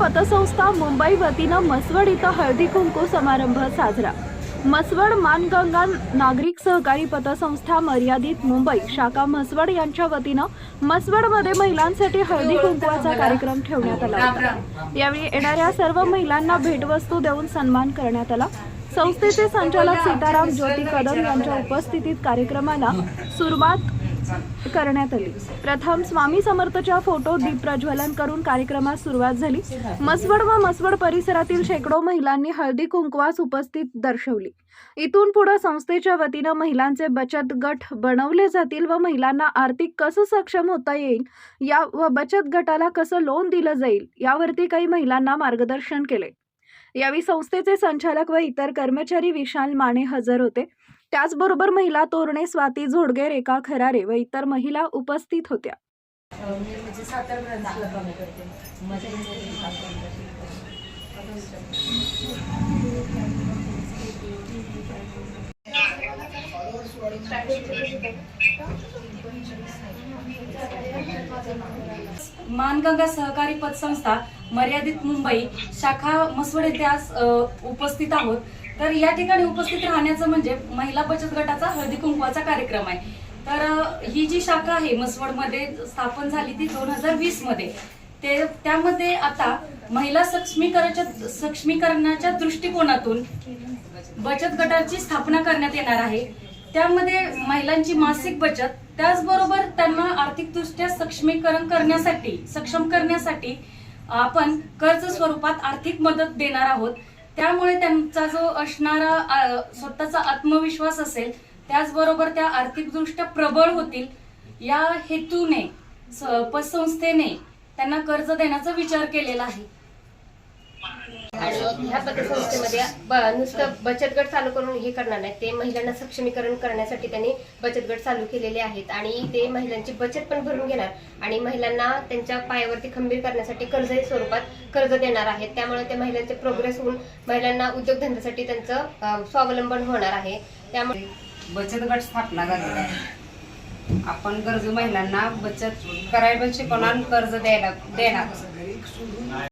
पतसंस्था मुंबई वतीनं मसवड इथं हळदी कुंकू समारंभ साजरा. मसवड मानगंगा नागरिक सहकारी पतसंस्था मर्यादित मुंबई शाखा मसवड यांच्या वतीनं मसवडमध्ये महिलांसाठी हळदी कुंकवाचा कार्यक्रम ठेवण्यात आला होता. यावेळी येणाऱ्या सर्व महिलांना भेटवस्तू देऊन सन्मान करण्यात आला. संस्थेचे संचालक सीताराम ज्योती कदम यांच्या उपस्थितीत कार्यक्रमाला सुरुवात करण्यात आली. प्रथम स्वामी समर्थच्या फोटो दीप प्रज्वलन करून कार्यक्रमास सुरुवात झाली. मसवड व मसवड परिसरातील शेकडो महिलांनी हळदी कुंकवास उपस्थित दर्शवली. इथून पुढे संस्थेच्या वतीनं महिलांचे बचत गट बनवले जातील व महिलांना आर्थिक कसं सक्षम होता येईल या व बचत गटाला कसं लोन दिलं जाईल यावरती काही महिलांना मार्गदर्शन केले. यावेळी संस्थेचे संचालक व इतर कर्मचारी विशाल माने हजर होते. त्याचबरोबर महिला तोरणे स्वाती झोडगे रेखा खरारे व इतर महिला उपस्थित होत्या. मानगंगा सहकारी पतसंस्था मर्यादित मुंबई शाखा मसवड येथे आज उपस्थित आहोत. तर या ठिकाणी उपस्थित राहण्याचं म्हणजे महिला बचत गटाचा हळदी कुंकवाचा कार्यक्रम आहे. तर ही जी शाखा आहे मसवडमध्ये स्थापन झाली ती दोन हजार वीसमध्ये. ते त्यामध्ये आता महिला सक्षमीकरणाच्या सक्षमीकरणाच्या दृष्टिकोनातून बचत गटाची स्थापना करण्यात येणार आहे. त्यामध्ये महिलांची मासिक बचत त्याचबरोबर त्यांना आर्थिकदृष्ट्या सक्षमीकरण करण्यासाठी सक्षम करण्यासाठी आपण कर्ज स्वरूपात आर्थिक मदत देणार आहोत. त्यामुळे त्यांचा जो असणारा स्वतःचा आत्मविश्वास असेल त्याचबरोबर त्या आर्थिकदृष्ट्या प्रबळ होतील या हेतूने स- पतसंस्थेने त्यांना कर्ज देण्याचा विचार केलेला आहे. ह्या पतसंस्थेमध्ये नुसतं बचत गट चालू करून हे करणार नाही ते महिलांना सक्षमीकरण करण्यासाठी त्यांनी बचत गट चालू केलेले आहेत. आणि ते महिलांची बचत पण भरून घेणार. आणि महिलांना त्यांच्या पायावरती खंबीर करण्यासाठी कर्जही स्वरूपात कर्ज देणार आहेत. त्यामुळे ते महिलांचे प्रोग्रेस होऊन महिलांना उद्योगधंद्यासाठी त्यांचं स्वावलंबन होणार आहे. त्यामुळे बचत गट स्थापना झालेला आहे. आपण गरजू महिलांना बचत करायला शिकवणार कर्ज द्यायला देणार?